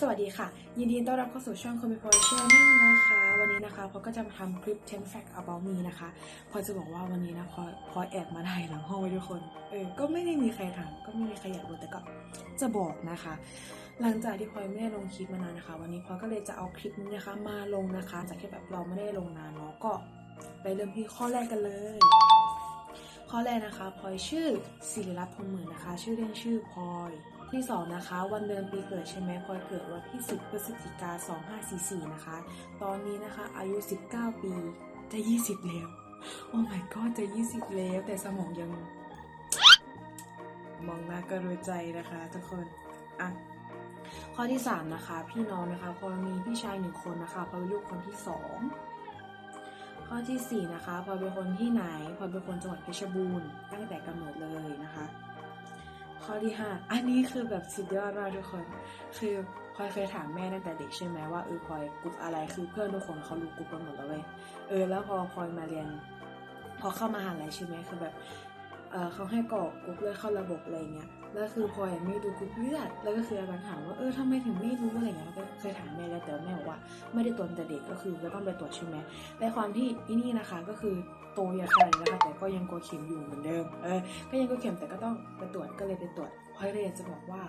สวัสดีค่ะ ยินดีต้อนรับเข้าสู่ช่อง c o m m i p o y Channel นะคะ วันนี้นะคะพอก็จะมาทำคลิป 10 fact about me นะคะ พอจะบอกว่าวันนี้นะพอพอแอบมาถ่ายหลังห้องไว้ทุกคน เออ ก็ไม่ได้มีใครถาม ก็ไม่มีใครอยากรู้แต่ก็จะบอกนะคะ หลังจากที่พลอยไม่ได้ลงคลิปมานานนะคะ วันนี้พลอยก็เลยจะเอาคลิปนี้นะคะ มาลงนะคะ จากที่แบบเราไม่ได้ลงนานเนาะก็ไปเริ่มที่ข้อแรกกันเลยข้อแรกนะคะพลอยชื่อศิริรัตน์พรหมหมื่นนะคะ ชื่อเล่นชื่อพลอย ที่สองนะคะ วันเดือนปีเกิดใช่ไหมพลอยเกิดวันที่ 10พฤศจิกา2544 นะคะ ตอนนี้นะคะ อายุ 19 ปีจะ 20 แล้ว โอ้ my god จะ 20 แล้ว แต่สมองยัง มองหน้าก็รู้ใจนะคะทุกคน อะข้อที่ 3 นะคะ พี่น้องนะคะพลอยมีพี่ชายหนึ่งคนนะคะพลอยเป็นลูกคนที่สองข้อที่ 4 นะคะพลอยเป็นคนที่ไหนพลอยเป็นคนจังหวัดเพชรบูรณ์ตั้งแต่กำเนิดเลยนะคะ ข้อที่ 5 อันนี้คือแบบสุดยอดมากทุกคน คือพลอยเคยถามแม่ตั้งแต่เด็กใช่ไหมว่าเออพลอยกลุ่มอะไรคือเพื่อนทุกคนเขารู้กรุ๊ปกันหมดแล้วเว้ยเออแล้วพอพลอยมาเรียน พอเข้ามาหาลัยใช่ไหมคือแบบ เขาให้กรอกกรุ๊ปเลือดเข้าระบบอะไรเงี้ย แล้วคือพลอยไม่ดูกรุ๊ปเลือด แล้วก็คืออาจารย์ถามว่าเออทำไมถึงไม่รู้อะไรเงี้ยก็เคยถามแม่แล้วแต่แม่บอกว่าไม่ได้ตรวจแต่เด็กก็คือก็ต้องไปตรวจใช่ไหมในความที่อีนี่นะคะก็คือโตอย่างขนาดนี้นะคะแต่ก็ยังกลัวเข็มอยู่เหมือนเดิม เออ ก็ยังกลัวเข็มแต่ก็ต้องไปตรวจก็เลยไปตรวจพลอยเลยอยากจะบอกว่า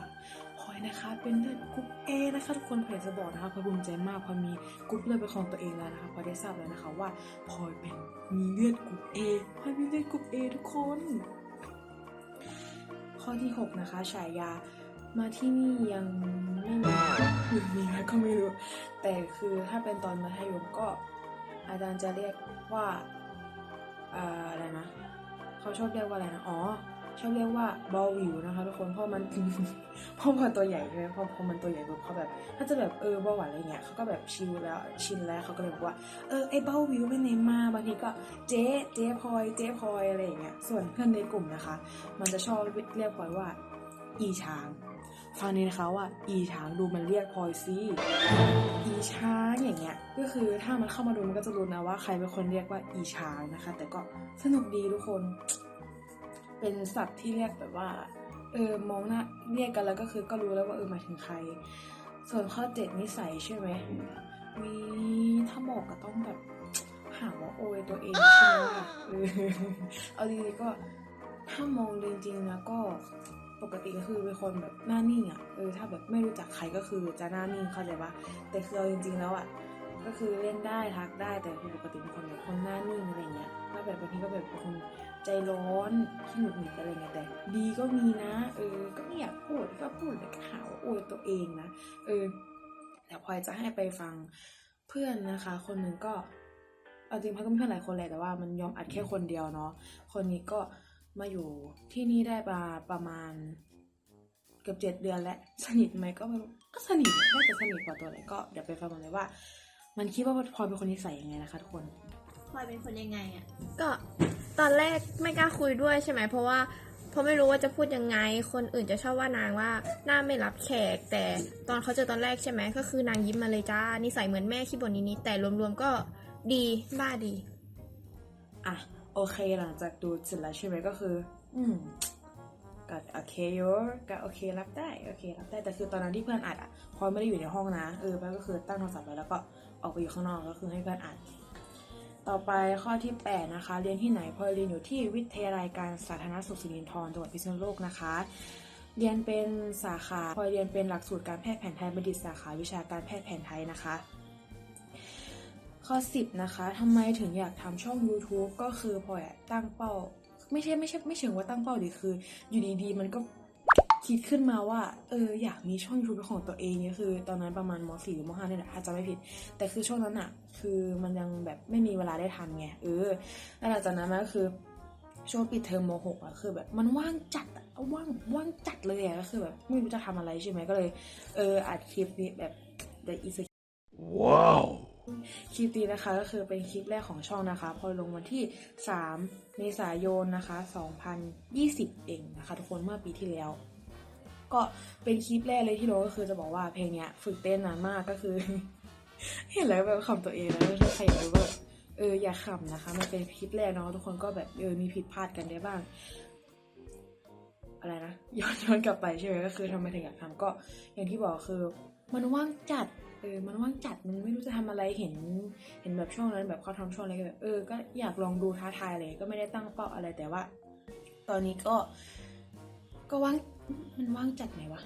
อยนะคะ เป็นเลือดกรุ๊ปเอนะคะทุกคนพลอยจะบอกนะคะพลอยภูมิใจมากพลอยมีกรุ๊ปเลือดเป็นของตัวเองแล้วนะคะพลอยได้ทราบแล้วนะคะว่าพลอยเป็นมีเลือดกรุ๊ปเอพลอยมีเลือดกรุ๊ปเอทุกคน ข้อที่ 6 นะคะฉายามาที่นี่ยังไม่มีหรือมีไหมก็ไม่รู้ แต่คือถ้าเป็นตอนมัธยมก็อาจารย์จะเรียกว่าอะไรนะ เขาชอบเรียกว่าอะไรนะ อ๋อ ชอบเรียกว่าเบาหวิวนะคะทุกคนเพราะมันเพราะมันตัวใหญ่ใช่ไหมพอพอมันตัวใหญ่ปุ๊บเขาแบบถ้าจะแบบเออเบาหวานอะไรเงี้ยเขาก็แบบชิลแล้วชินแล้วเขาก็เลยบอกว่าเออไอ้เบาวิวไปไหนมาบางทีก็เจ๊เจ๊พลอยเจ๊พลอยอะไรอย่างเงี้ยส่วนเพื่อนในกลุ่มนะคะ มันจะชอบเรียกพลอยว่า อีช้างฟังนี้นะคะว่าอีช้างดูมันเรียกพลอยซีอีช้างอย่างเงี้ยก็คือถ้ามันเข้ามาดูมันก็จะรู้นะว่าใครเป็นคนเรียกว่าอีช้างนะคะ แต่ก็สนุกดีทุกคน เป็นสัตว์ที่เรียกแบบว่าเออมองหน้าเรียกกันแล้วก็คือก็รู้แล้วว่าเออหมายถึงใคร ส่วนข้อเจ็ดนิสัยใช่ไหมวีถ้าบอกก็ต้องแบบหาว่าโอยตัวเองใช่ไหมล่ะเออเอาจริงๆก็ถ้ามองจริงๆนะก็ปกติก็คือเป็นคนแบบหน้านิ่งอะเออถ้าแบบไม่รู้จักใครก็คือจะหน้านิ่งเข้าใจปะแต่คือเอาจริงๆแล้วอะ ก็คือเล่นได้ทักได้แต่คือปกติเป็นคนแบบคนหน้านิ่งอะไรเงี้ยก็แบบบางทีก็แบบเป็นคนใจร้อนขี้หงุดหงิดอะไรเงี้ยแต่ ดีก็มีนะเออก็ไม่อยากพูดก็พูดแต่ก็หาวอวยตัวเองนะเออแต่พลอยจะให้ไปฟังเพื่อนนะคะ คนหนึ่งก็เอาจริงพลอยก็มีเพื่อนหลายคนแหละแต่ว่ามันยอมอัดแค่คนเดียวเนาะคนนี้ก็มาอยู่ที่นี่ได้มาประมาณเกือบเจ็ดเดือนแล้วสนิทไหมก็ไม่รู้ก็สนิทน่าจะสนิทกว่าตัวเลยก็เดี๋ยวไปฟังกันเลยว่า มันคิดว่าพลอยเป็นคนนิสัยยังไงนะคะทุกคน พลอยเป็นคนยังไงอะ่ะก็ตอนแรกไม่กล้าคุยด้วยใช่ไหมเพราะว่าเพราะไม่รู้ว่าจะพูดยังไง คนอื่นจะชอบว่านางว่าหน้าไม่รับแขก แต่ตอนเขาเจอตอนแรกใช่ไหมก็คือนางยิ้มมาเลยจ้านิสัยเหมือนแม่ขี้บ่นนิดๆแต่รวมๆก็ดีบ้าดี อะโอเคหลังจากดูเสร็จแล้วใช่ไหมก็คือ อืมก็โอเคโยก็โอเครับได้โอเครับได้แต่คือตอนนั้นที่เพื่อนอัดอะพลอยไม่ได้อยู่ในห้องนะเออมันก็คือตั้งโทรศัพท์ไว้แล้วก็ ออกไปอยู่ข้างนอกก็คือให้เพื่อนอัดต่อไปข้อที่ 8 นะคะ เรียนที่ไหนพลอยเรียนอยู่ที่วิทยาลัยการสาธารณสุขสิรินธรจังหวัดพิษณุโลกนะคะ เรียนเป็นสาขาพลอยเรียนเป็นหลักสูตรการแพทย์แผนไทยบัณฑิตสาขาวิชาการแพทย์แผนไทยนะคะ ข้อ 10 นะคะทำไมถึงอยากทำช่อง YouTube ก็คือพลอยตั้งเป้า ไม่ใช่ไม่ใช่ไม่เชิงว่าตั้งเป้าดิคือ อยู่ดีๆ มันก็ คิดขึ้นมาว่า เอออยากมีช่อง YouTube เป็นของตัวเองเนี่ยคือ ตอนนั้นประมาณม .4 หรือม .5 เนี่ยแหละถ้าจำไม่ผิด แต่คือช่วงนั้นอะคือมันยังแบบไม่มีเวลาได้ทำไงเออแล้วหลังจากนั้นมันก็คือช่วงปิดเทอมม .6 อะคือแบบมันว่างจัดอะว่างว่างจัดเลยอะก็คือแบบไม่รู้จะทำอะไรใช่ไหมก็เลย เอออัดคลิปนี้แบบเดอีส Wow. คลิปนี้นะคะก็คือเป็นคลิปแรกของช่องนะคะ พอลงวันที่ 3 เมษายนนะคะ 2020 เองนะคะ ทุกคนเมื่อปีที่แล้ว ก็เป็นคลิปแรกเลยที่ลงก็คือจะบอกว่าเพลงเนี้ยฝึกเต้นนานมากก็คือ เห็นแล้วแบบขำตัวเองแล้วถ้าใครอยากรู้ว่าแบเอออย่าขำนะคะมันเป็นคลิปแรกเนาะทุกคนก็แบบเออมีผิดพลาดกันได้บ้าง อะไรนะย้อนย้อนกลับไปใช่ไหมก็คือทำไมถึงอยากทำก็อย่างที่บอกคือมันว่างจัดเออมันว่างจัดมันไม่รู้จะทำอะไรเห็น เห็นแบบช่วงนั้นแบบเขาทำช่วงอะไรก็แบบเออก็อยากลองดูท้าทายเลยก็ไม่ได้ตั้งเป้าอะไรแต่ว่า ตอนนี้ก็ก็ว่าง มันว่างจัดไหมวะ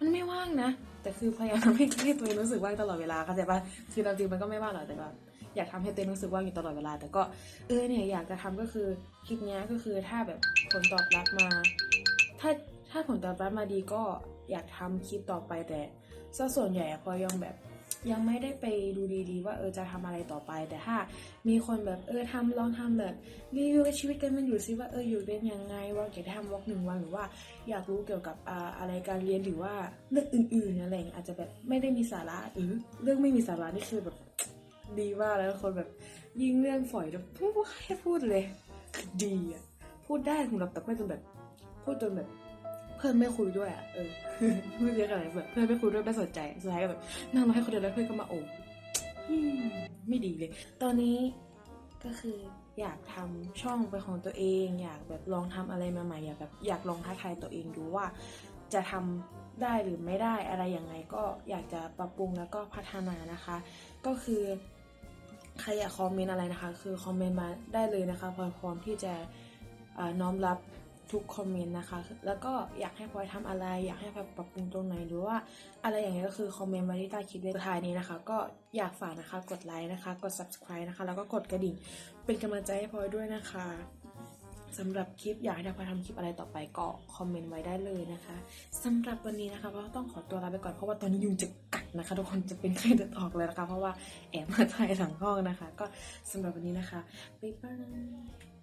มันไม่ว่างนะ แต่คือพยายามทำให้ให้ตัวเองรู้สึกว่างตลอดเวลาเข้าใจปะคือตาจริงมันก็ไม่ว่างหรอกแต่ว่าอยากทำให้ตัวเองรู้สึกว่างอยู่ตลอดเวลา แต่ก็เออเนี่ยอยากจะทำก็คือคลิปนี้ก็คือถ้าแบบผลตอบรับมา ถ้าถ้าผลตอบรับมาดีก็อยากทำคลิปต่อไปแต่ส่วนใหญ่พอยังแบบ ยังไม่ได้ไปดูดีๆ ว่าเออจะทำอะไรต่อไป แต่ถ้ามีคนแบบเออทำลองทำแบบรีวิวชีวิตกันมันอยู่ซิว่าเอออยู่เป็นยังไงว่าอยากทำวอล์กหนึ่งวันหรือว่าอยากรู้เกี่ยวกับอ่าอะไรการเรียนหรือว่าเรื่องอื่นๆอะไรอาจจะแบบไม่ได้มีสาระหรือเรื่องไม่มีสาระนี่คือแบบดีมากแล้วคนแบบยิ่งเรื่องฝอยแบบพูดให้พูดเลยดีอะพูดได้สำหรับแต่ไม่จนแบบพูดจนแบบ เพื่อนไม่คุยด้วยอะเออพูดเยอะขนาดแบบเพื่อนไม่คุยด้วยไม่สนใจสุดท้ายก็แบบนั่งรอให้คนเดียวแล้วเพื่อนก็มาโอบอืมไม่ดีเลย ตอนนี้ก็คืออยากทำช่องเป็นของตัวเอง อยากแบบลองทำอะไรใหม่ๆอยากแบบอยากลองท้าทายตัวเองดูว่า จะทำได้หรือไม่ได้อะไรยังไงก็อยากจะปรับปรุงแล้วก็พัฒนานะคะ ก็คือใครอยากคอมเมนต์อะไรนะคะ คือคอมเมนต์มาได้เลยนะคะพร้อมที่จะน้อมรับ ทุกคอมเมนต์นะคะ แล้วก็อยากให้พลอยทำอะไร อยากให้พลอยปรับปรุงตรงไหนหรือว่าอะไรอย่างเงี้ยก็คือคอมเมนต์ไว้ที่ใต้คลิปเลยท้ายนี้นะคะ ก็อยากฝากนะคะกดไลค์นะคะ กด subscribe นะคะ แล้วก็กดกระดิ่ง เป็นกำลังใจให้พลอยด้วยนะคะสำหรับคลิปอยากให้พลอยทำคลิปอะไรต่อไปก็คอมเมนต์ไว้ได้เลยนะคะสำหรับวันนี้นะคะเราต้องขอตัวลาไปก่อนเพราะว่าตอนนี้ยุงจะกัดนะคะ ทุกคนจะเป็นไข้เลือดออกเลยนะคะ เพราะว่าแอบมาถ่ายหลังห้องนะคะ ก็สำหรับวันนี้นะคะบ๊ายบาย